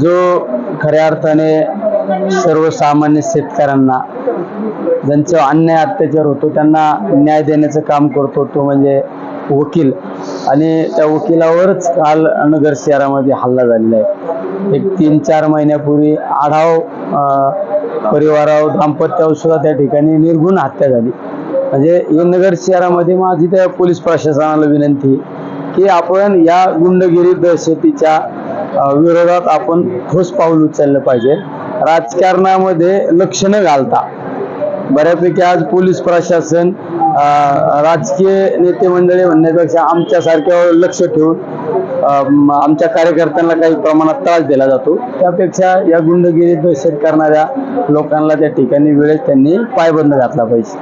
जो खऱ्या अर्थाने सर्वसामान्य शेतकऱ्यांना ज्यांचा अन्याय अत्याचार होतो त्यांना न्याय देण्याचं काम करतो तो म्हणजे वकील. आणि त्या वकिलावरच काल नगर शहरामध्ये हल्ला झालेला आहे. एक तीन चार महिन्यापूर्वी आढाव परिवाराव परिवारावर दाम्पत्यावर सुद्धा त्या ठिकाणी निर्गुण हत्या झाली. म्हणजे हे नगर शहरामध्ये माझी त्या पोलीस प्रशासनाला विनंती की आपण या गुंडगिरी दहशतीच्या विरोधात आपण ठोस पाऊल उचललं पाहिजे. राजकारणामध्ये लक्ष न घालता. बऱ्यापैकी आज पोलीस प्रशासन अं, राजकीय नेते मंडळी म्हणण्यापेक्षा आमच्यासारख्यावर लक्ष ठेवून अं, आमच्या कार्यकर्त्यांना काही प्रमाणात त्रास दिला जातो. त्यापेक्षा या गुंडगिरी दहशत करणाऱ्या लोकांना त्या ठिकाणी वेळेत त्यांनी पायबंद घातला पाहिजे.